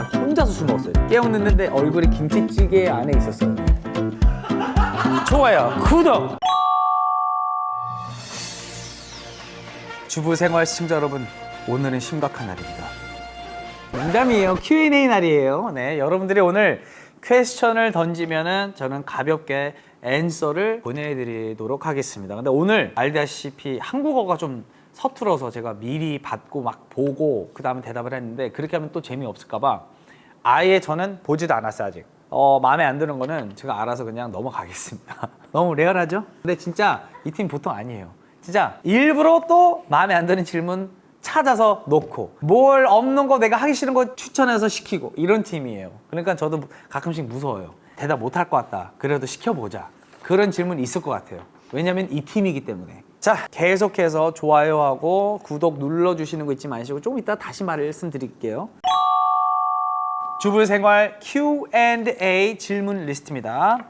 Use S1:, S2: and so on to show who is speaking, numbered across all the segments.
S1: 그날 혼자서 술 먹었어요. 깨우는데 얼굴이 김치찌개 안에 있었어요. 좋아요, 구독. 주부 생활 시청자 여러분, 오늘은 심각한 날입니다. 농담이에요. Q&A 날이에요. 네, 여러분들이 오늘 퀘스천을 던지면은 저는 가볍게 앤서를 보내드리도록 하겠습니다. 근데 오늘 알다시피 한국어가 좀 서툴어서 제가 미리 받고 막 보고 그 다음에 대답을 했는데 그렇게 하면 또 재미없을까봐 아예 저는 보지도 않았어요 아직. 어, 마음에 안 드는 거는 제가 알아서 그냥 넘어가겠습니다. 너무 레어하죠? 근데 진짜 이 팀 보통 아니에요. 진짜 일부러 또 마음에 안 드는 질문 찾아서 놓고 뭘 없는 거 내가 하기 싫은 거 추천해서 시키고 이런 팀이에요. 그러니까 저도 가끔씩 무서워요. 대답 못 할 것 같다. 그래도 시켜보자. 그런 질문이 있을 것 같아요. 왜냐면 이 팀이기 때문에. 자, 계속해서 좋아요하고 구독 눌러주시는 거 잊지 마시고 조금 이따 다시 말씀드릴게요. 주부 생활 Q&A 질문 리스트입니다.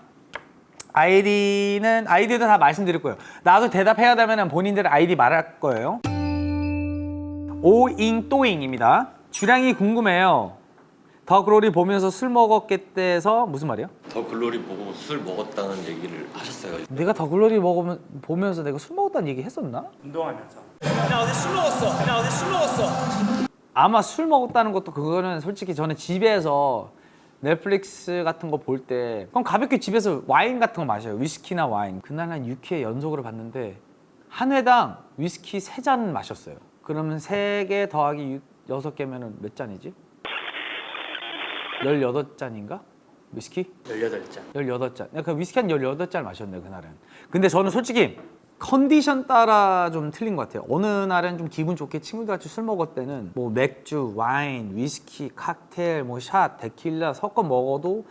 S1: 아이디는 아이디도 다 말씀드릴 거예요. 나도 대답해야 되면 본인들 아이디 말할 거예요. 오잉또잉입니다. 주량이 궁금해요. 더 글로리 보면서 술 먹었겠대서 무슨 말이야?
S2: 더 글로리 보고 술 먹었다는 얘기를 하셨어요.
S1: 내가 더 글로리 먹으면 보면서 내가 술 먹었다는 얘기 했었나?
S3: 운동하면서 나 어제 술 먹었어 나 어제 술 먹었어
S1: 아마 술 먹었다는 것도 그거는 솔직히 저는 집에서 넷플릭스 같은 거 볼 때 그럼 가볍게 집에서 와인 같은 거 마셔요 위스키나 와인 그날 한 6회 연속으로 봤는데 한 회당 위스키 3잔 마셨어요 그러면 3개 더하기 6, 6개면 몇 잔이지? 18잔인가? 위스키?
S3: 18잔
S1: 18잔. 그 위스키 한 18잔 마셨네요, 그날은. 근데 저는 솔직히 컨디션 따라 좀 틀린 것 같아요. 어느 날은 좀 기분 좋게 친구들 같이 술 먹을 때는 뭐 맥주, 와인, 위스키, 칵테일, 뭐 샷, 데킬라 섞어 먹어도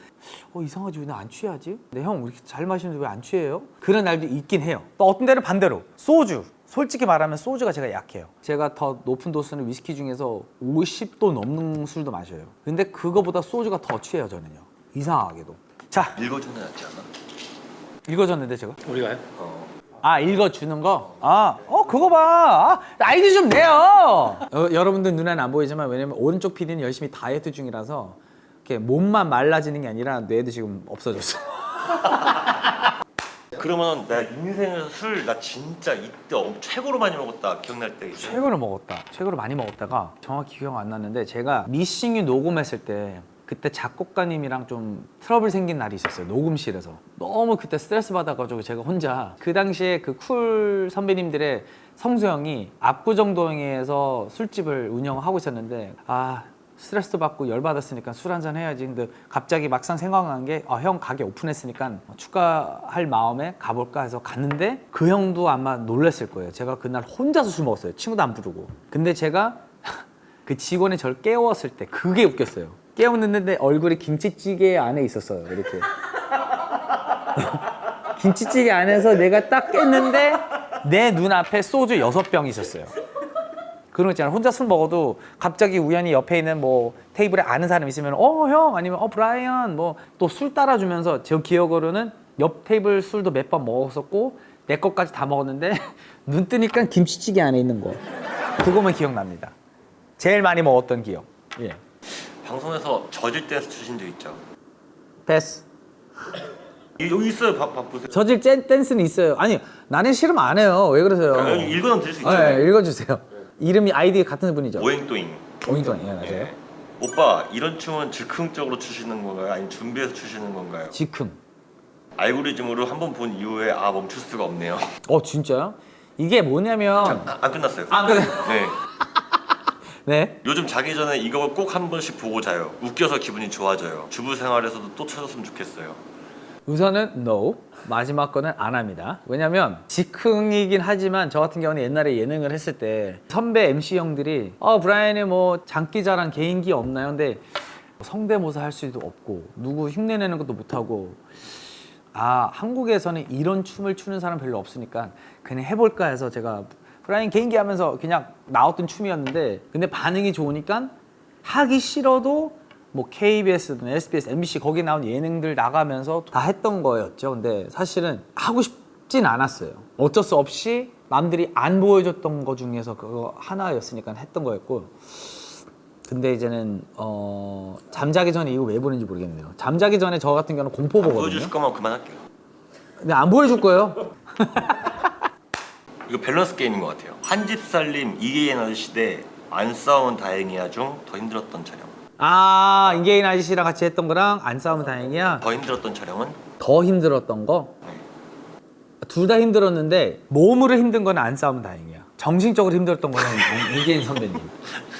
S1: 어 이상하지 왜 나 안 취하지? 근데 형 이렇게 잘 마시는데 왜 안 취해요? 그런 날도 있긴 해요. 또 어떤 데는 반대로 소주. 솔직히 말하면 소주가 제가 약해요. 제가 더 높은 도수는 위스키 중에서 50도 넘는 술도 마셔요. 근데 그거보다 소주가 더 취해요, 저는요. 이상하게도. 자,
S2: 읽어주는 낫지 않아?
S1: 읽어줬는데 제가.
S3: 우리가요?
S2: 어.
S1: 아, 읽어주는 거? 아, 어, 그거 봐. 아, 아이디 좀 내요. 어, 여러분들 눈에는 안 보이지만 왜냐면 오른쪽 PD는 열심히 다이어트 중이라서 이렇게 몸만 말라지는 게 아니라 뇌도 지금 없어졌어.
S2: 그러면 나 인생에서 술 나 진짜 이때 엄- 최고로 많이 먹었다 기억날 때?
S1: 최고로 먹었다. 최고로 많이 먹었다가 정확히 기억 안 나는데 제가 미싱유 녹음했을 때 그때 작곡가님이랑 좀 트러블 생긴 날이 있었어요. 녹음실에서. 너무 그때 스트레스 받아가지고 제가 혼자 그 당시에 그 쿨 선배님들의 성수 형이 압구정동에서 술집을 운영하고 있었는데 아 스트레스도 받고 열 받았으니까 술 한잔 해야지. 근데 갑자기 막상 생각난 게, 아, 형 가게 오픈했으니까 축하할 마음에 가볼까 해서 갔는데 그 형도 아마 놀랐을 거예요. 제가 그날 혼자서 술 먹었어요. 친구도 안 부르고. 근데 제가 그 직원이 저를 깨웠을 때 그게 웃겼어요. 깨웠는데 얼굴이 김치찌개 안에 있었어요. 이렇게. 김치찌개 안에서 내가 딱 깼는데 내 눈앞에 소주 여섯 병이 있었어요. 그런 거 있잖아요. 혼자 술 먹어도 갑자기 우연히 옆에 있는 뭐 테이블에 아는 사람 있으면 어 형 아니면 어 브라이언 뭐 또 술 따라주면서 제 기억으로는 옆 테이블 술도 몇 번 먹었었고 내 것까지 다 먹었는데 눈 뜨니까 김치찌개 안에 있는 거 그거만 기억납니다. 제일 많이 먹었던 기억. 예.
S2: 방송에서 젖을 댄스 추신 적 있죠?
S1: 패스.
S2: 이- 여기 있어요. 밥, 밥 보세요.
S1: 저질 댄- 댄스는 있어요. 아니 나는 싫으면 안 해요. 왜 그러세요?
S2: 아, 여기 읽어놓으면 들을 수
S1: 아,
S2: 있잖아요.
S1: 예, 읽어주세요. 이름이 아이디 같은 분이죠.
S2: 오행또잉.
S1: 오인돈 예 맞아요.
S2: 예. 오빠 이런 춤은 즉흥적으로 추시는 건가요? 아니면 준비해서 추시는 건가요?
S1: 즉흥.
S2: 알고리즘으로 한 번 본 이후에 아 멈출 수가 없네요.
S1: 어 진짜요? 이게 뭐냐면
S2: 아, 안 끝났어요.
S1: 아 그래.
S2: 네.
S1: 네.
S2: 요즘 자기 전에 이거 꼭 한 번씩 보고 자요. 웃겨서 기분이 좋아져요. 주부 생활에서도 또 찾았으면 좋겠어요.
S1: 우선은 no. 마지막 거는 안 합니다. 왜냐면 즉흥이긴 하지만 저 같은 경우는 옛날에 예능을 했을 때 선배 MC 형들이 어 브라이언이 뭐 장기 자랑 개인기 없나요? 근데 성대모사 할 수도 없고 누구 흉내내는 것도 못하고 아 한국에서는 이런 춤을 추는 사람 별로 없으니까 그냥 해볼까 해서 제가 브라이언 개인기 하면서 그냥 나왔던 춤이었는데 근데 반응이 좋으니까 하기 싫어도 뭐 KBS든 SBS, MBC 거기 나온 예능들 나가면서 다 했던 거였죠. 근데 사실은 하고 싶진 않았어요. 어쩔 수 없이 남들이 안 보여줬던 거 중에서 그거 하나였으니까 했던 거였고 근데 이제는 어, 잠자기 전에 이거 왜 보는지 모르겠네요. 잠자기 전에 저 같은 경우는 공포 보거든요.
S2: 보여주실 거면 그만할게요.
S1: 근데 안 보여줄 거예요.
S2: 이거 밸런스 게임인 것 같아요. 한 집 살림 이계인 아저씨 대 안 싸운 다행이야 중 더 힘들었던 촬영.
S1: 아 인게인 아저씨랑 같이 했던 거랑 안 싸우면 다행이야.
S2: 더 힘들었던 촬영은
S1: 더 힘들었던 거. 둘 다 힘들었는데 몸으로 힘든 건 안 싸우면 다행이야. 정신적으로 힘들었던 거는 이계인 선배님.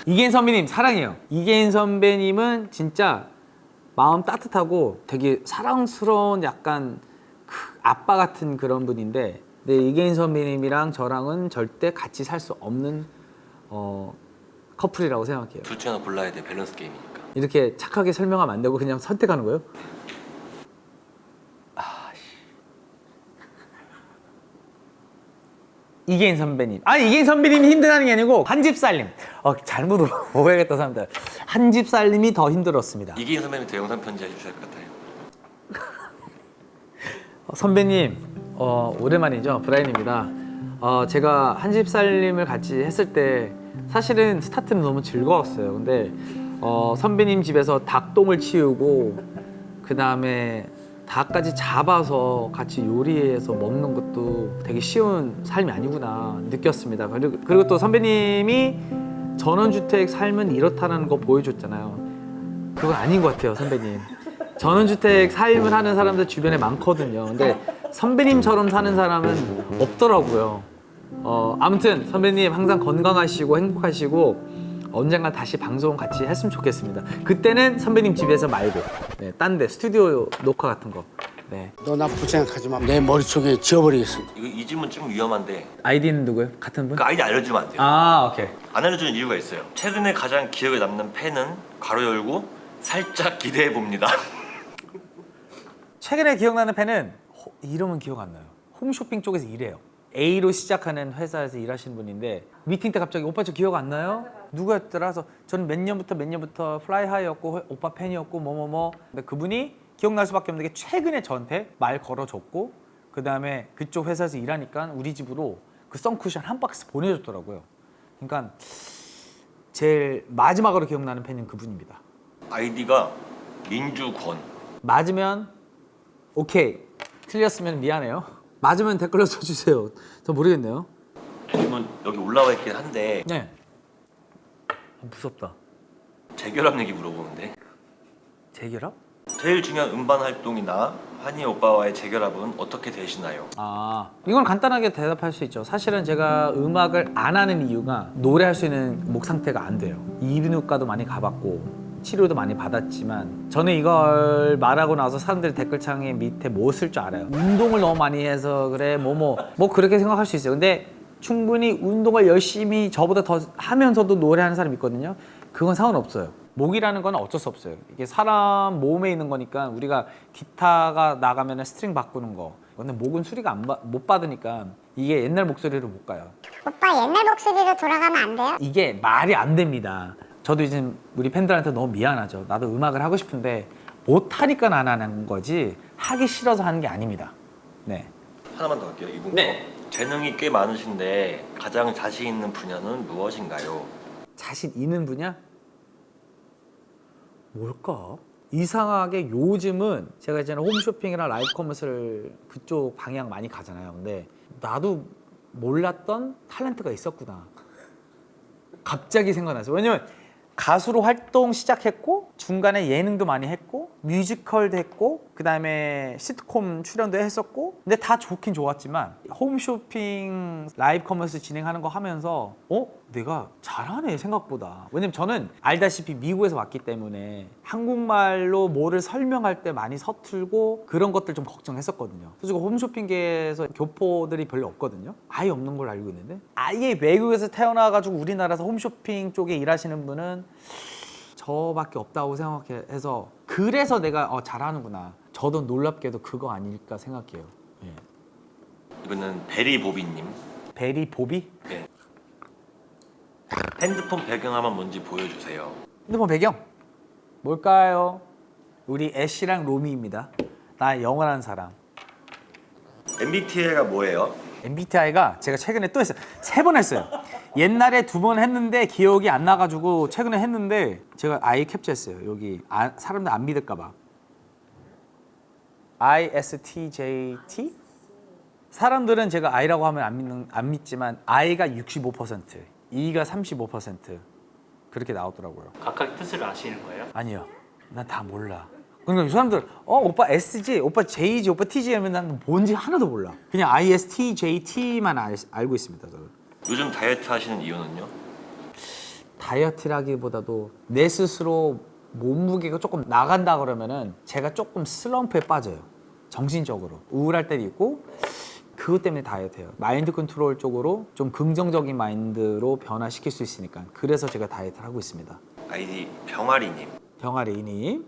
S1: 이계인 선배님 사랑해요. 이계인 선배님은 진짜 마음 따뜻하고 되게 사랑스러운 약간 그 아빠 같은 그런 분인데 근데 이계인 선배님이랑 저랑은 절대 같이 살 수 없는 어, 커플이라고 생각해요.
S2: 둘 중에 하나 골라야 돼 밸런스 게임이니까.
S1: 이렇게 착하게 설명하면 안 되고 그냥 선택하는 거예요? 아, 이계인 선배님. 아니 이계인 선배님이 힘들다는 게 아니고 한 집 살림. 어 잘못 오해했다 사람들. 한 집 살림이 더 힘들었습니다.
S2: 이계인 선배님한테 영상 편지 해주셔야 할 것 같아요.
S1: 어, 선배님, 어, 오랜만이죠. 브라인입니다. 어, 제가 한 집 살림을 같이 했을 때 사실은 스타트는 너무 즐거웠어요. 근데 어, 선배님 집에서 닭똥을 치우고 그 다음에 닭까지 잡아서 같이 요리해서 먹는 것도 되게 쉬운 삶이 아니구나 느꼈습니다. 그리고, 그리고 또 선배님이 전원주택 삶은 이렇다는 거 보여줬잖아요. 그건 아닌 것 같아요, 선배님. 전원주택 삶을 하는 사람들 주변에 많거든요. 근데 선배님처럼 사는 사람은 없더라고요. 어, 아무튼 선배님 항상 건강하시고 행복하시고 언젠가 다시 방송 같이 했으면 좋겠습니다. 그때는 선배님 집에서 말고, 네, 딴 데, 스튜디오 녹화 같은 거. 네.
S4: 너 나쁘 생각하지 마. 내 머릿속에 지워버리겠어.
S2: 이거 이 질문 좀 위험한데
S1: 아이디는 누구예요? 같은 분?
S2: 그 아이디 알려주면 안 돼요.
S1: 아, 오케이.
S2: 안 알려주는 이유가 있어요. 최근에 가장 기억에 남는 팬은 괄호 열고 살짝 기대해 봅니다.
S1: 최근에 기억나는 팬은 호- 이름은 기억 안 나요. 홈쇼핑 쪽에서 일해요. A로 시작하는 회사에서 일하시는 분인데 미팅 때 갑자기 오빠 저 기억 안 나요? 누구였더라? 그래서 저는 몇 년부터 몇 년부터 플라이하이였고 회- 오빠 팬이었고 뭐뭐뭐 근데 그분이 기억날 수밖에 없는 게 최근에 저한테 말 걸어줬고 그 다음에 그쪽 회사에서 일하니까 우리 집으로 그 선쿠션 한 박스 보내줬더라고요. 그러니까 제일 마지막으로 기억나는 팬은 그분입니다.
S2: 아이디가 민주권.
S1: 맞으면 오케이. 틀렸으면 미안해요. 맞으면 댓글로 써주세요. 저 모르겠네요.
S2: 질문 여기 올라와 있긴 한데
S1: 네. 아, 무섭다.
S2: 재결합 얘기 물어보는데.
S1: 재결합?
S2: 제일 중요한 음반 활동이나 한이 오빠와의 재결합은 어떻게 되시나요?
S1: 아 이건 간단하게 대답할 수 있죠. 사실은 제가 음악을 안 하는 이유가 노래할 수 있는 목 상태가 안 돼요. 이비인후과도 많이 가봤고 치료도 많이 받았지만 저는 이걸 말하고 나서 사람들이 댓글창에 밑에 뭐 쓸 줄 알아요? 운동을 너무 많이 해서 그래 뭐뭐 뭐 그렇게 생각할 수 있어요. 근데 충분히 운동을 열심히 저보다 더 하면서도 노래하는 사람 있거든요. 그건 상관없어요. 목이라는 건 어쩔 수 없어요. 이게 사람 몸에 있는 거니까 우리가 기타가 나가면 스트링 바꾸는 거. 근데 목은 수리가 안 받- 못 받으니까 이게 옛날 목소리로 못 가요.
S5: 오빠 옛날 목소리로 돌아가면 안 돼요?
S1: 이게 말이 안 됩니다. 저도 이제 우리 팬들한테 너무 미안하죠. 나도 음악을 하고 싶은데 못 하니까 안 하는 거지 하기 싫어서 하는 게 아닙니다. 네.
S2: 하나만 더 할게요. 이분
S1: 네.
S2: 거. 재능이 꽤 많으신데 가장 자신 있는 분야는 무엇인가요?
S1: 자신 있는 분야? 뭘까? 이상하게 요즘은 제가 이제는 홈쇼핑이랑 라이브 커머스를 그쪽 방향 많이 가잖아요. 근데 나도 몰랐던 탤런트가 있었구나. 갑자기 생각났어요. 왜냐면 가수로 활동 시작했고 중간에 예능도 많이 했고 뮤지컬도 했고 그 다음에 시트콤 출연도 했었고 근데 다 좋긴 좋았지만 홈쇼핑 라이브 커머스 진행하는 거 하면서 어 내가 잘하네 생각보다 왜냐면 저는 알다시피 미국에서 왔기 때문에 한국말로 뭐를 설명할 때 많이 서툴고 그런 것들 좀 걱정했었거든요 솔직히 홈쇼핑계에서 교포들이 별로 없거든요 아예 없는 걸 알고 있는데 아예 외국에서 태어나가지고 우리나라에서 홈쇼핑 쪽에 일하시는 분은 저밖에 없다고 생각해서 그래서 내가 어, 잘하는구나. 저도 놀랍게도 그거 아닐까 생각해요. 예.
S2: 이거는 베리보비님.
S1: 베리 보비?
S2: 네. 핸드폰 배경화면 뭔지 보여주세요.
S1: 핸드폰 배경 뭘까요? 우리 애쉬랑 로미입니다. 나 영원한 사람.
S2: MBTI가 뭐예요?
S1: MBTI가 제가 최근에 또 했어요. 세 번 했어요. 옛날에 두 번 했는데 기억이 안 나가지고 최근에 했는데 제가 아이 캡처했어요. 여기 아, 사람들 안 믿을까 봐. ISTJT? 사람들은 제가 I라고 하면 안 믿는 안 믿지만 I가 65%, E가 35% 그렇게 나오더라고요.
S6: 각각 뜻을 아시는 거예요?
S1: 아니요. 난 다 몰라. 그러니까 이 사람들 어 오빠 S지, 오빠 J지, 오빠 T지 하면 난 뭔지 하나도 몰라. 그냥 ISTJT만 알, 알고 있습니다. 저는.
S2: 요즘 다이어트 하시는 이유는요?
S1: 다이어트라기보다도 내 스스로 몸무게가 조금 나간다 그러면은 제가 조금 슬럼프에 빠져요. 정신적으로 우울할 때도 있고 그것 때문에 다이어트해요. 마인드 컨트롤 쪽으로 좀 긍정적인 마인드로 변화시킬 수 있으니까 그래서 제가 다이어트를 하고 있습니다.
S2: 아이디 병아리님.
S1: 병아리님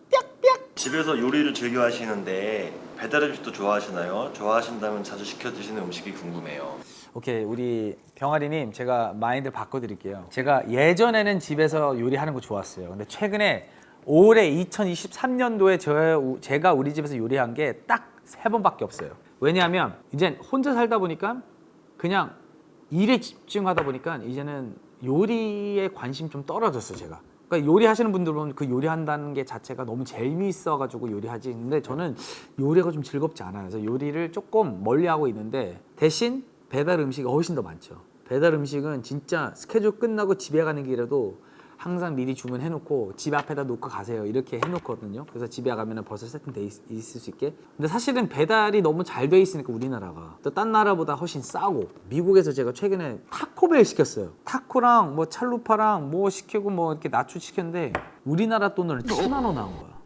S2: 집에서 요리를 즐겨 하시는데 배달 음식도 좋아하시나요? 좋아하신다면 자주 시켜 드시는 음식이 궁금해요.
S1: 오케이 우리 병아리님 제가 마인드 바꿔드릴게요. 제가 예전에는 집에서 요리하는 거 좋았어요. 근데 최근에 올해 2023년도에 저 제가 우리 집에서 요리한 게 딱 세 번밖에 없어요. 왜냐하면 이제 혼자 살다 보니까 그냥 일에 집중하다 보니까 이제는 요리에 관심 좀 떨어졌어 요 제가. 그러니까 요리하시는 분들 보면 그 요리한다는 게 자체가 너무 재미있어가지고 요리하지. 근데 저는 요리가 좀 즐겁지 않아요. 그래서 요리를 조금 멀리하고 있는데 대신 배달 음식이 훨씬 더 많죠. 배달 음식은 진짜 스케줄 끝나고 집에 가는 길에도 항상 미리 주문해 놓고 집 앞에다 놓고 가세요 이렇게 해 놓거든요. 그래서 집에 가면은 벌써 세팅돼 있, 있을 수 있게. 근데 사실은 배달이 너무 잘 돼 있으니까 우리나라가 또 딴 나라보다 훨씬 싸고 미국에서 제가 최근에 타코벨 시켰어요. 타코랑 뭐 찰루파랑 뭐 시키고 뭐 이렇게 나초 시켰는데 우리나라 돈으로 7만 원 나온 거야.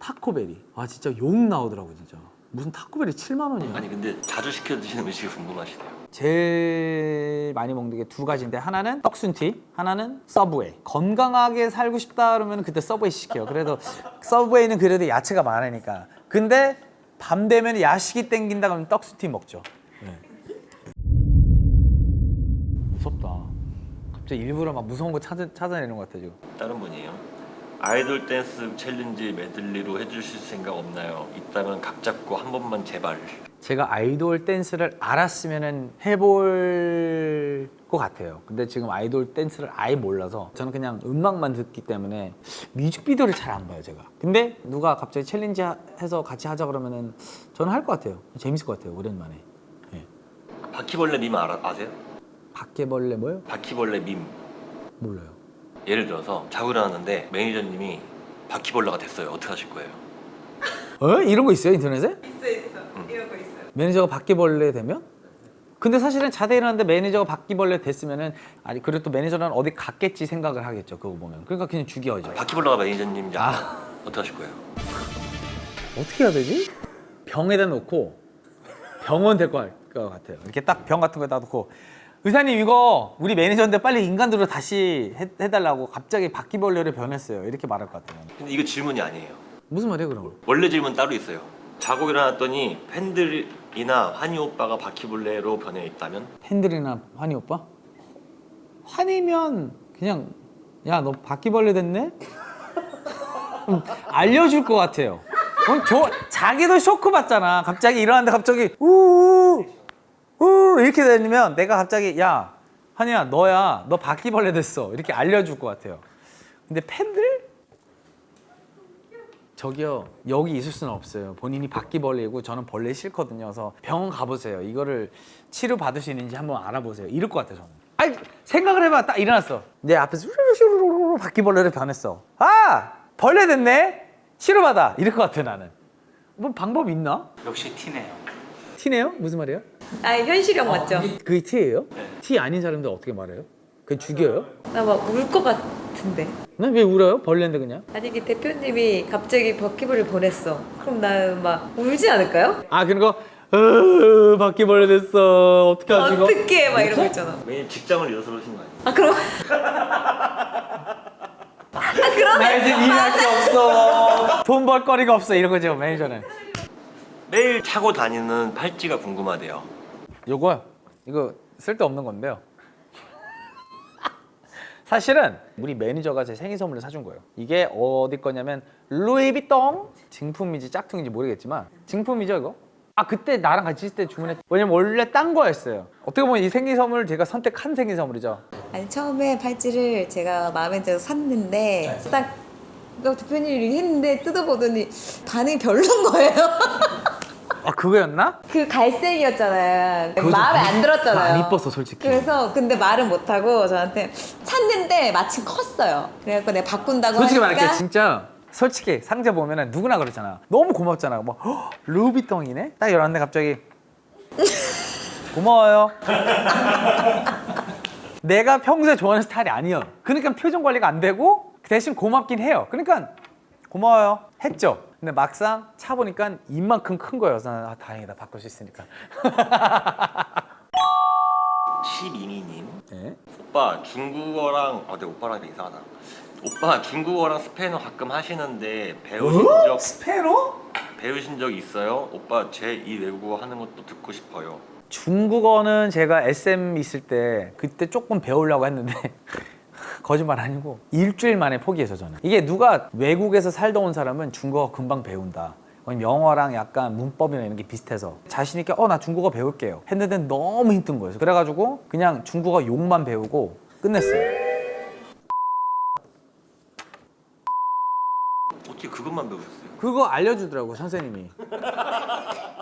S1: 타코벨이. 아 진짜 욕 나오더라고 진짜. 무슨 타코벨이 7만 원이야.
S2: 아니 근데 자주 시켜 드시는 음식이 궁금하시대요.
S1: 제일 많이 먹는 게 두 가지인데 하나는 떡순티, 하나는 서브웨이. 건강하게 살고 싶다 그러면 그때 서브웨이 시켜요. 그래도 서브웨이는 그래도 야채가 많으니까. 근데 밤 되면 야식이 땡긴다 그러면 떡순티 먹죠. 네. 무섭다. 갑자기 일부러 막 무서운 거 찾아, 찾아내는 것 같아 지금.
S2: 다른 분이에요. 아이돌 댄스 챌린지 메들리로 해주실 생각 없나요? 있다면 각 잡고 한 번만 제발.
S1: 제가 아이돌 댄스를 알았으면 해볼 것 같아요. 근데 지금 아이돌 댄스를 아예 몰라서 저는 그냥 음악만 듣기 때문에 뮤직비디오를 잘 안 봐요, 제가. 근데 누가 갑자기 챌린지 하- 해서 같이 하자 그러면은 저는 할 것 같아요. 재밌을 것 같아요, 오랜만에. 예.
S2: 바퀴벌레 밈 알아, 아세요?
S1: 바퀴벌레 뭐요?
S2: 바퀴벌레 밈.
S1: 몰라요.
S2: 예를 들어서 자고 일어났는데 매니저님이 바퀴벌레가 됐어요. 어떻게 하실 거예요?
S1: 어? 이런 거 있어요, 인터넷에? 있어, 있어. 이런 거 있어요. 매니저가 바퀴벌레 되면? 근데 사실은 자대 일어났는데 매니저가 바퀴벌레 됐으면은 아니 그래도 매니저는 어디 갔겠지 생각을 하겠죠 그거 보면 그러니까 그냥 죽여야죠
S2: 바퀴벌레가 매니저님인지 알아요? 어떻게 하실 거예요?
S1: 어떻게 해야 되지? 병에다 놓고 병원 될 것 같아요. 이렇게 딱 병 같은 거에다 놓고 의사님 이거 우리 매니저인데 빨리 인간으로 다시 해, 해달라고 갑자기 바퀴벌레로 변했어요. 이렇게 말할 것 같아요.
S2: 근데 이거 질문이 아니에요.
S1: 무슨 말이에요 그럼?
S2: 원래 질문 따로 있어요. 자고 일어났더니 팬들이 나 환희 오빠가 바퀴벌레로 변해 있다면
S1: 팬들이나 환희 오빠? 환희면 그냥 야 너 바퀴벌레 됐네? 음, 알려줄 것 같아요. 어, 저 자기도 쇼크 받잖아. 갑자기 일어났는데 갑자기 우우 우 이렇게 되면 내가 갑자기 야 환희야 너야 너 바퀴벌레 됐어 이렇게 알려줄 것 같아요. 근데 팬들? 저기요 여기 있을 수는 없어요. 본인이 바퀴벌레이고 저는 벌레 싫거든요. 그래서 병원 가보세요. 이거를 치료 받을 수 있는지 한번 알아보세요. 이럴 것 같아요. 저는. 아니 생각을 해봐. 딱 일어났어. 내 앞에서 슈루슈루루루 바퀴벌레로 변했어. 아 벌레 됐네. 치료 받아. 이럴 것 같아 나는. 뭐 방법 있나?
S6: 역시 티네요.
S1: 티네요? 무슨 말이에요?
S7: 아 현실형 맞죠?
S1: 그게 티예요? 티 아닌 사람들 어떻게 말해요? 그냥 죽여요?
S7: 나 막 울 것 같은데.
S1: 나왜 울어요? 벌레인데 그냥?
S7: 아니 이게 대표님이 갑자기 바퀴벌을 보냈어. 그럼 나는 막 울지 않을까요?
S1: 아 그런 거 으, 바퀴벌레 됐어. 어떻게 하지 이거?
S7: 어떻게 막 이런 거 있잖아.
S2: 매일 직장을 잃어서 그러신 거 아니에요?
S7: 아 그럼 아.
S1: 나 이제 일할 게 없어. 돈 벌 거리가 없어 이런 거죠 매니저는.
S2: 매일 차고 다니는 팔찌가 궁금하대요.
S1: 요거 이거 쓸데 없는 건데요. 사실은 우리 매니저가 제 생일 선물로 사준 거예요. 이게 어디 거냐면 루이비통 증품인지 짝퉁인지 모르겠지만 증품이죠 이거. 아 그때 나랑 같이 있을 때 주문했. 왜냐면 원래 딴 거였어요. 어떻게 보면 이 생일 선물 제가 선택한 생일 선물이죠.
S7: 아니 처음에 팔찌를 제가 마음에 들어서 샀는데 딱 그러니까 대표님이 했는데 뜯어보더니 반응이 별론 거예요.
S1: 아 그거였나?
S7: 그 갈색이었잖아요.
S1: 그거 좀
S7: 마음에
S1: 안-
S7: 안 들었잖아요.
S1: 안 이뻤어, 솔직히.
S7: 그래서 근데 말은 못하고 저한테 샀는데 마침 컸어요. 그래갖고 내가 바꾼다고
S1: 솔직히
S7: 하니까
S1: 말할게 진짜 솔직히 상자 보면은 누구나 그렇잖아 너무 고맙잖아 뭐 "헉, 루비통이네 딱 열었는데 갑자기 고마워요 내가 평소에 좋아하는 스타일이 아니야 그러니까 표정 관리가 안 되고 대신 고맙긴 해요 그러니까 고마워요 했죠 근데 막상 차 보니까 이만큼 큰 거여서 나는 아 다행이다 바꿀 수 있으니까
S2: 12미님
S1: 네.
S2: 오빠 중국어랑 아, 내 오빠랑 되게 이상하다. 오빠 중국어랑 스페인어 가끔 하시는데 배우신 적
S1: 스페로?
S2: 배우신 적 있어요? 오빠 제 이 외국어 하는 것도 듣고 싶어요.
S1: 중국어는 제가 SM 있을 때 그때 조금 배우려고 했는데 거짓말 아니고 일주일 만에 포기해서 저는. 이게 누가 외국에서 살다 온 사람은 중국어 금방 배운다. 영어랑 약간 문법이나 이런 게 비슷해서 자신 있게 어 나 중국어 배울게요. 했는데 너무 힘든 거예요. 그래가지고 그냥 중국어 욕만 배우고 끝냈어요.
S2: 어떻게 그것만 배우셨어요?
S1: 그거 알려주더라고 선생님이.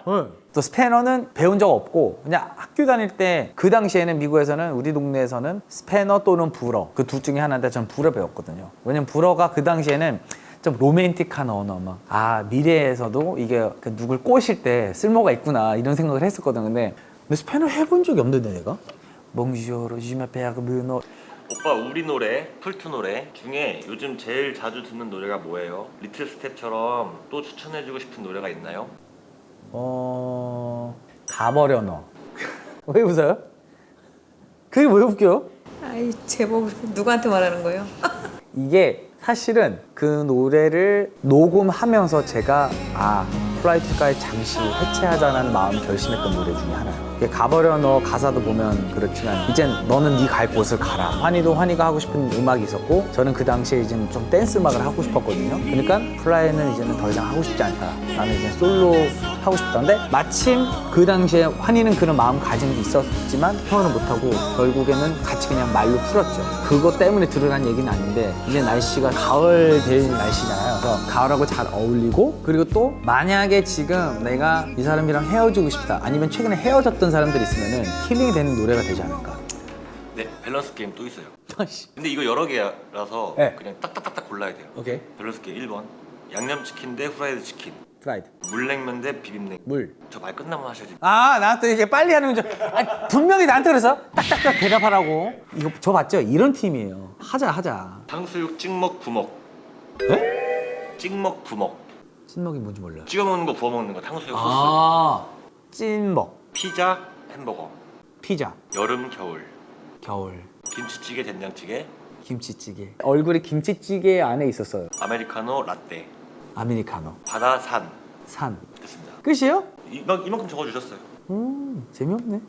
S1: 응. 또 스페너는 배운 적 없고 그냥 학교 다닐 때 그 당시에는 미국에서는 우리 동네에서는 스페너 또는 불어 그 둘 중에 하나인데 전 불어 배웠거든요. 왜냐면 불어가 그 당시에는 좀 로맨틱한 언어 막. 아 미래에서도 이게 그 누굴 꼬실 때 쓸모가 있구나 이런 생각을 했었거든. 근데 근데 스페너 해본 적이 없는데 내가. 몽지오로 지메페아그 뮤노
S2: 오빠 우리 노래 풀트 노래 중에 요즘 제일 자주 듣는 노래가 뭐예요? 리틀 스텝처럼 또 추천해주고 싶은 노래가 있나요?
S1: 어 가버려 너. 왜 웃어요? 그게 왜 웃겨?
S7: 아이 제목을 누구한테 말하는 거예요?
S1: 이게 사실은 그 노래를 녹음하면서 제가 아 플라이트가의 잠시 해체하자는 마음 결심했던 노래 중에 하나예요. 이게 가버려 너 가사도 보면 그렇지만 이젠 너는 네 갈 곳을 가라. 환희도 환희가 하고 싶은 음악이 있었고 저는 그 당시에 이제 좀 댄스 음악을 하고 싶었거든요. 그러니까 플라이는 이제는 더 이상 하고 싶지 않다. 나는 이제 솔로 하고 싶다는데 마침 그 당시에 환희는 그런 마음가짐도 있었지만 표현을 못하고 결국에는 같이 그냥 말로 풀었죠. 그것 때문에 들으라는 얘기는 아닌데 이제 날씨가 가을 될 날씨잖아요. 그래서 가을하고 잘 어울리고 그리고 또 만약에 지금 내가 이 사람이랑 헤어지고 싶다 아니면 최근에 헤어졌던 사람들이 있으면은 힐링이 되는 노래가 되지 않을까.
S2: 네 밸런스 게임 또 있어요. 근데 이거 여러 개라서
S1: 네.
S2: 그냥 딱딱딱딱 골라야 돼요.
S1: 오케이.
S2: 밸런스 게임 1번 양념치킨 대 후라이드 치킨
S1: 프라이드.
S2: 물냉면 대 비빔냉면
S1: 물.
S2: 저 말 끝나면 하셔야지
S1: 아, 나한테 이게 빨리 하는 줄. 아, 분명히 나한테 그래서 딱딱딱 대답하라고. 이거 저 봤죠? 이런 팀이에요. 하자, 하자.
S2: 탕수육 찍먹 부먹
S1: 에?
S2: 찍먹 부먹
S1: 찐먹이 뭔지 몰라.
S2: 찍어 먹는 거 부어 먹는 거 탕수육 소스
S1: 아, 찐먹.
S2: 피자 햄버거
S1: 피자.
S2: 여름 겨울
S1: 겨울.
S2: 김치찌개 된장찌개
S1: 김치찌개. 얼굴이 김치찌개 안에 있었어요.
S2: 아메리카노 라떼
S1: 아메리카노.
S2: 바다 산
S1: 산.
S2: 됐습니다
S1: 끝이에요?
S2: 이만, 이만큼 적어주셨어요
S1: 음, 재미없네.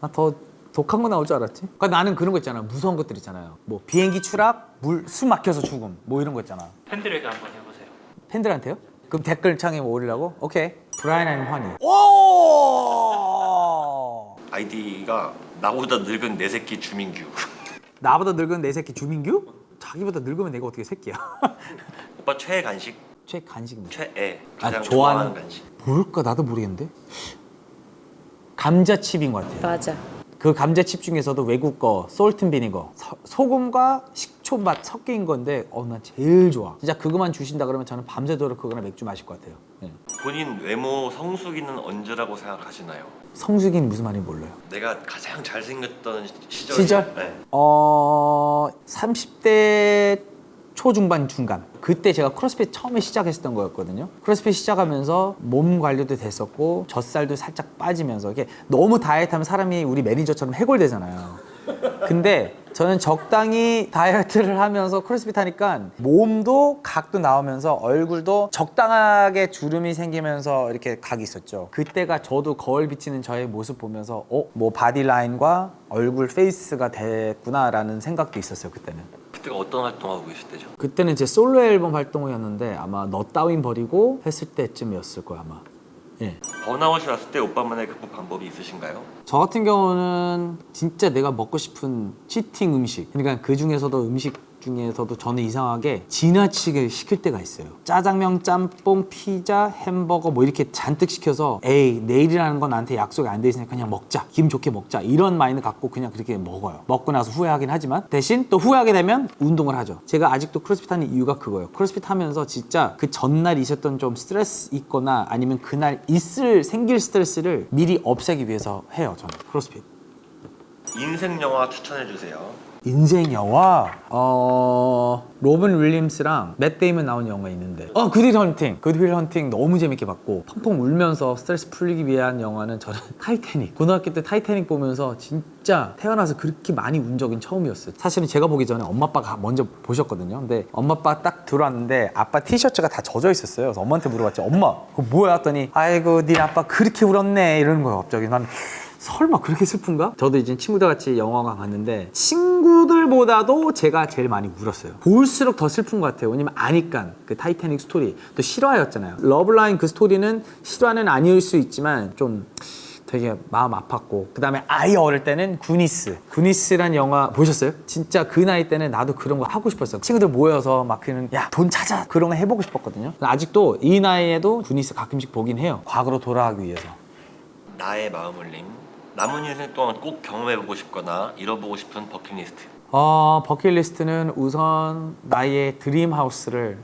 S1: 나 더 독한 거 나올 줄 알았지. 그러니까 나는 그런 거 있잖아. 무서운 것들 있잖아요. 뭐 비행기 추락, 물, 숨 막혀서 죽음. 뭐 이런 거 있잖아.
S6: 팬들에게 한번 해보세요.
S1: 팬들한테요? 그럼 댓글창에 뭐 올리라고? 오케이. 브라이언 아니면 환희. 오!
S2: 아이디가 나보다 늙은 내 새끼 주민규
S1: 나보다 늙은 내 새끼 주민규? 자기보다 늙으면 내가 어떻게 새끼야?
S2: 오빠 최애 간식
S1: 최 간식이 뭐?
S2: 최애
S1: 아,
S2: 가장
S1: 좋아하는
S2: 좋아하는 간식
S1: 뭘까 나도 모르겠는데. 감자칩인 것 같아요.
S7: 맞아.
S1: 그 감자칩 중에서도 외국 거 솔튼 비니거 서- 소금과 식초 맛 섞인 건데 어난 제일 좋아. 진짜 그거만 주신다 그러면 저는 밤새도록 그거나 맥주 마실 것 같아요. 예.
S2: 본인 외모 성수기는 언제라고 생각하시나요?
S1: 성수기는 무슨 말인지 몰라요.
S2: 내가 가장 잘생겼던 시절
S1: 시절?
S2: 네.
S1: 어 30대 초중반 중간 그때 제가 크로스핏 처음에 시작했었던 거였거든요 크로스핏 시작하면서 몸 관리도 됐었고 젖살도 살짝 빠지면서 이게 너무 다이어트하면 사람이 우리 매니저처럼 해골되잖아요 근데 저는 적당히 다이어트를 하면서 크로스핏 하니까 몸도 각도 나오면서 얼굴도 적당하게 주름이 생기면서 이렇게 각이 있었죠. 그때가 저도 거울 비치는 저의 모습 보면서 어, 뭐 바디 라인과 얼굴 페이스가 됐구나라는 생각도 있었어요, 그때는.
S2: 그때가 어떤 활동하고 계실 때죠?
S1: 그때는 제 솔로 앨범 활동이었는데 아마 너 따윈 버리고 했을 때쯤이었을 거야, 아마. 예.
S2: 번아웃이 왔을 때 오빠만의 극복 방법이 있으신가요?
S1: 저 같은 경우는 진짜 내가 먹고 싶은 치팅 음식 그러니까 그 중에서도 음식 중에서도 저는 이상하게 지나치게 시킬 때가 있어요. 짜장면, 짬뽕, 피자, 햄버거 뭐 이렇게 잔뜩 시켜서 에이 내일이라는 건 나한테 약속이 안 돼 있으니까 그냥 먹자. 기분 좋게 먹자. 이런 마인드 갖고 그냥 그렇게 먹어요. 먹고 나서 후회하긴 하지만 대신 또 후회하게 되면 운동을 하죠. 제가 아직도 크로스핏 하는 이유가 그거예요. 크로스핏 하면서 진짜 그 전날 있었던 좀 스트레스 있거나 아니면 그날 있을 생길 스트레스를 미리 없애기 위해서 해요 저는 크로스핏.
S2: 인생 영화 추천해 주세요.
S1: 인생 영화 어 로빈 윌리엄스랑 맷 데이먼 나온 영화 있는데. 어 굿윌 헌팅. 굿윌 헌팅 너무 재밌게 봤고 펑펑 울면서 스트레스 풀리기 위한 영화는 저는 타이타닉. 고등학교 때 타이타닉 보면서 진짜 태어나서 그렇게 많이 운 적은 처음이었어요. 사실은 제가 보기 전에 엄마 아빠가 먼저 보셨거든요. 근데 엄마 아빠 딱 들어왔는데 아빠 티셔츠가 다 젖어 있었어요. 그래서 엄마한테 물어봤죠 엄마 그거 뭐야? 했더니 아이고 네 아빠 그렇게 울었네. 이러는 거예요 갑자기. 난 설마 그렇게 슬픈가? 저도 이제 친구들 같이 영화관 갔는데 친구들보다도 제가 제일 많이 울었어요. 볼수록 더 슬픈 것 같아요. 왜냐면 아니까 그 타이타닉 스토리 또 실화였잖아요. 러블라인 그 스토리는 실화는 아닐 수 있지만 좀 되게 마음 아팠고 그 다음에 아이 어릴 때는 구니스 구니스란 영화 보셨어요? 진짜 그 나이 때는 나도 그런 거 하고 싶었어요 친구들 모여서 막 그런 야 돈 찾아 그런 거 해보고 싶었거든요 아직도 이 나이에도 구니스 가끔씩 보긴 해요 과거로 돌아가기 위해서
S2: 나의 마음을 림. 남은 인생 동안 꼭 경험해보고 싶거나 이뤄보고 싶은 버킷리스트.
S1: 어, 버킷리스트는 우선 나의 드림 하우스를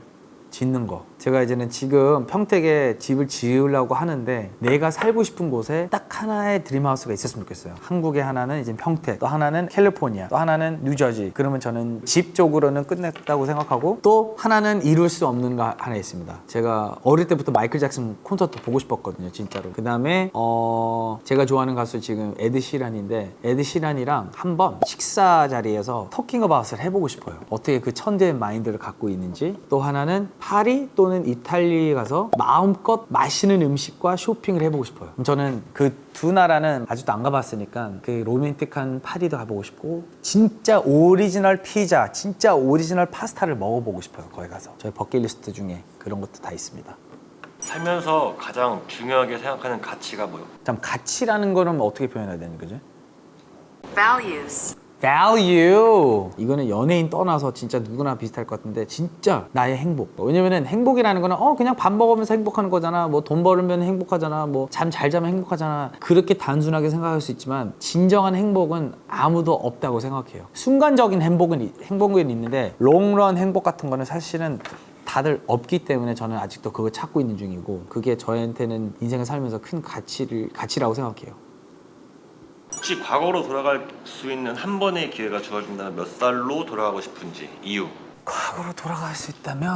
S1: 짓는 거. 제가 이제는 지금 평택에 집을 지으려고 하는데 내가 살고 싶은 곳에 딱 하나의 드림 하우스가 있었으면 좋겠어요. 한국에 하나는 이제 평택, 또 하나는 캘리포니아, 또 하나는 뉴저지. 그러면 저는 집 쪽으로는 끝냈다고 생각하고 또 하나는 이룰 수 없는 거 하나 있습니다. 제가 어릴 때부터 마이클 잭슨 콘서트 보고 싶었거든요, 진짜로. 그 다음에 어, 제가 좋아하는 가수 지금 에드 시란인데 에드 시란이랑 한번 식사 자리에서 토킹 어바웃을 해보고 싶어요. 어떻게 그 천재의 마인드를 갖고 있는지. 또 하나는 파리 또는 이탈리아에 가서 마음껏 맛있는 음식과 쇼핑을 해보고 싶어요. 저는 그 두 나라는 아직도 안 가봤으니까 그 로맨틱한 파리도 가보고 싶고 진짜 오리지널 피자, 진짜 오리지널 파스타를 먹어보고 싶어요. 거기 가서 저희 버킷리스트 중에 그런 것도 다 있습니다.
S2: 살면서 가장 중요하게 생각하는 가치가 뭐요?
S1: 참 가치라는 거는 어떻게 표현해야 되는 거죠?
S8: values,
S1: value. 이거는 연예인 떠나서 진짜 누구나 비슷할 것 같은데 진짜 나의 행복. 왜냐면은 행복이라는 거는 어 그냥 밥 먹으면서 행복하는 거잖아. 뭐 돈 벌으면 행복하잖아. 뭐 잠 잘 자면 행복하잖아. 그렇게 단순하게 생각할 수 있지만 진정한 행복은 아무도 없다고 생각해요. 순간적인 행복은 이- 행복은 있는데 롱런 행복 같은 거는 사실은 다들 없기 때문에 저는 아직도 그걸 찾고 있는 중이고 그게 저한테는 인생을 살면서 큰 가치를 가치라고 생각해요
S2: 혹시 과거로 돌아갈 수 있는 한 번의 기회가 주어진다면 몇 살로 돌아가고 싶은지 이유.
S1: 과거로 돌아갈 수 있다면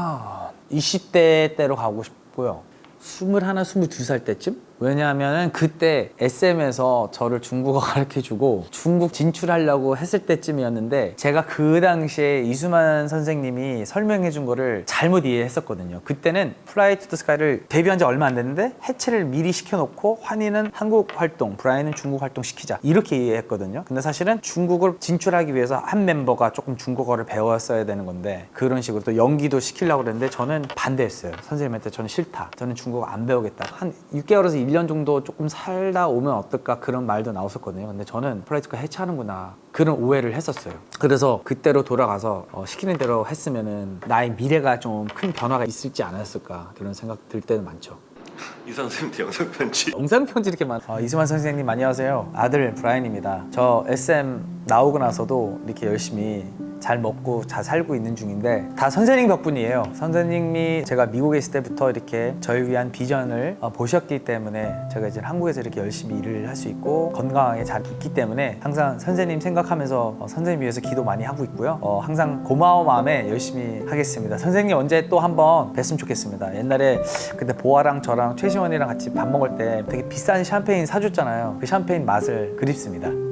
S1: 20대 때로 가고 싶고요. 21, 22살 때쯤? 왜냐하면 그때 SM에서 저를 중국어 가르쳐주고 중국 진출하려고 했을 때쯤이었는데 제가 그 당시에 이수만 선생님이 설명해 준 거를 잘못 이해했었거든요. 그때는 플라이 투 더 스카이를 데뷔한 지 얼마 안 됐는데 해체를 미리 시켜놓고 환희는 한국 활동, 브라이는 중국 활동 시키자 이렇게 이해했거든요. 근데 사실은 중국을 진출하기 위해서 한 멤버가 조금 중국어를 배웠어야 되는 건데 그런 식으로 또 연기도 시키려고 그랬는데 저는 반대했어요. 선생님한테 저는 싫다. 저는 중국어 안 배우겠다. 한 6개월에서 1년 정도 조금 살다 오면 어떨까 그런 말도 나왔었거든요. 근데 저는 플라이트가 해체하는구나. 그런 오해를 했었어요. 그래서 그때로 돌아가서 어, 시키는 대로 했으면은 나의 미래가 좀 큰 변화가 있을지 않았을까 그런 생각 들 때는 많죠.
S2: 이 선생님한테 영상 편지.
S1: 영상 편지 이렇게 많아. 어, 이수만 선생님 안녕하세요. 아들 브라이언입니다. 저 SM 나오고 나서도 이렇게 열심히 잘 먹고 잘 살고 있는 중인데 다 선생님 덕분이에요. 선생님이 제가 미국에 있을 때부터 이렇게 저를 위한 비전을 어, 보셨기 때문에 제가 이제 한국에서 이렇게 열심히 일을 할 수 있고 건강하게 잘 있기 때문에 항상 선생님 생각하면서 어, 선생님 위해서 기도 많이 하고 있고요. 어, 항상 고마운 마음에 열심히 하겠습니다. 선생님 언제 또 한번 뵀으면 좋겠습니다. 옛날에 그때 보아랑 저랑 최시원이랑 같이 밥 먹을 때 되게 비싼 샴페인 사줬잖아요. 그 샴페인 맛을 그립습니다.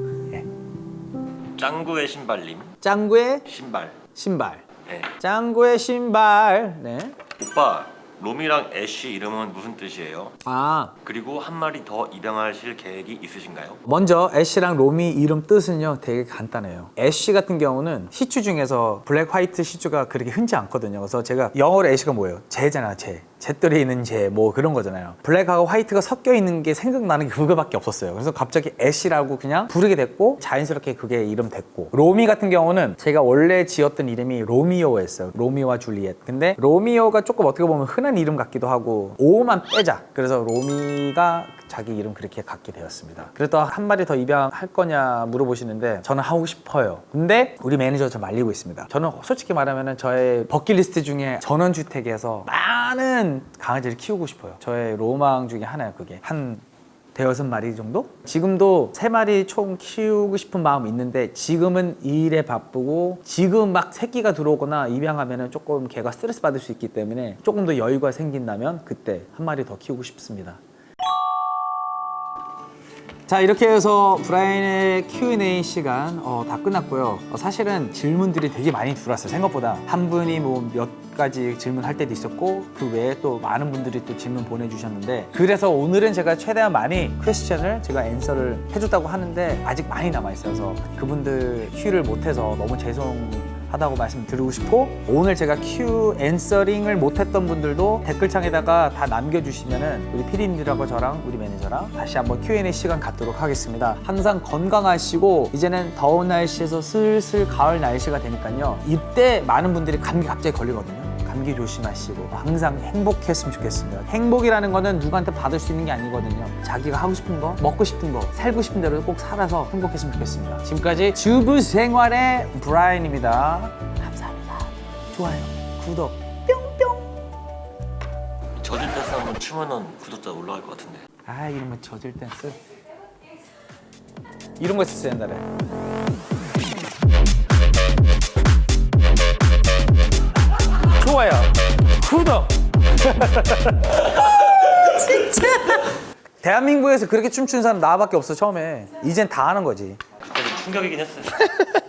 S1: 예.
S2: 짱구의 신발님.
S1: 짱구의
S2: 신발.
S1: 신발.
S2: 네.
S1: 짱구의 신발. 네.
S2: 오빠 롬이랑 애쉬 이름은 무슨 뜻이에요?
S1: 아
S2: 그리고 한 마리 더 입양하실 계획이 있으신가요?
S1: 먼저 애쉬랑 로미 이름 뜻은요 되게 간단해요 애쉬 같은 경우는 시추 중에서 블랙 화이트 시추가 그렇게 흔치 않거든요 그래서 제가 영어로 애쉬가 뭐예요? 제잖아 제 잿돌에 있는 재뭐 그런 거잖아요. 블랙하고 화이트가 섞여 있는 게 생각나는 게 그거밖에 없었어요. 그래서 갑자기 애쉬라고 그냥 부르게 됐고 자연스럽게 그게 이름 됐고 로미 같은 경우는 제가 원래 지었던 이름이 로미오였어요. 로미오와 줄리엣. 근데 로미오가 조금 어떻게 보면 흔한 이름 같기도 하고 오만 빼자. 그래서 로미가 자기 이름 그렇게 갖게 되었습니다. 그래도 한 마리 더 입양할 거냐 물어보시는데 저는 하고 싶어요. 근데 우리 매니저 저 말리고 있습니다. 저는 솔직히 말하면 저의 버킷리스트 중에 전원주택에서 많은 강아지를 키우고 싶어요. 저의 로망 중에 하나예요. 그게 한 대여섯 마리 정도? 지금도 세 마리 총 키우고 싶은 마음이 있는데 지금은 일에 바쁘고 지금 막 새끼가 들어오거나 입양하면 조금 걔가 스트레스 받을 수 있기 때문에 조금 더 여유가 생긴다면 그때 한 마리 더 키우고 싶습니다. 자 이렇게 해서 브라인의 Q&A 시간 어, 다 끝났고요. 어, 사실은 질문들이 되게 많이 들어왔어요. 생각보다 한 분이 뭐 몇 가지 질문할 때도 있었고 그 외에 또 많은 분들이 또 질문 보내주셨는데 그래서 오늘은 제가 최대한 많이 퀘스천을 제가 앤서를 해줬다고 하는데 아직 많이 남아 있어서 그분들 큐를 못해서 너무 죄송. 하다고 말씀드리고 싶고 오늘 제가 큐 앤서링을 못했던 분들도 댓글창에다가 다 남겨주시면은 우리 피디님들하고 저랑 우리 매니저랑 다시 한번 Q&A 시간 갖도록 하겠습니다. 항상 건강하시고 이제는 더운 날씨에서 슬슬 가을 날씨가 되니까요. 이때 많은 분들이 감기 갑자기 걸리거든요. 감기 조심하시고 항상 행복했으면 좋겠습니다. 행복이라는 거는 누구한테 받을 수 있는 게 아니거든요. 자기가 하고 싶은 거, 먹고 싶은 거, 살고 싶은 대로 꼭 살아서 행복했으면 좋겠습니다. 지금까지 주부 생활의 브라이언입니다. 감사합니다. 좋아요, 구독, 뿅뿅.
S2: 젖을 댄스 한번 추면은 구독자 올라갈 것 같은데.
S1: 아 이런 거 젖을 댄스. 이런 거 했었어요 옛날에. 좋아요, 구독. 진짜. 대한민국에서 그렇게 춤추는 사람 나밖에 없어 처음에. 이젠 다 하는 거지.
S2: 충격이긴 했어요.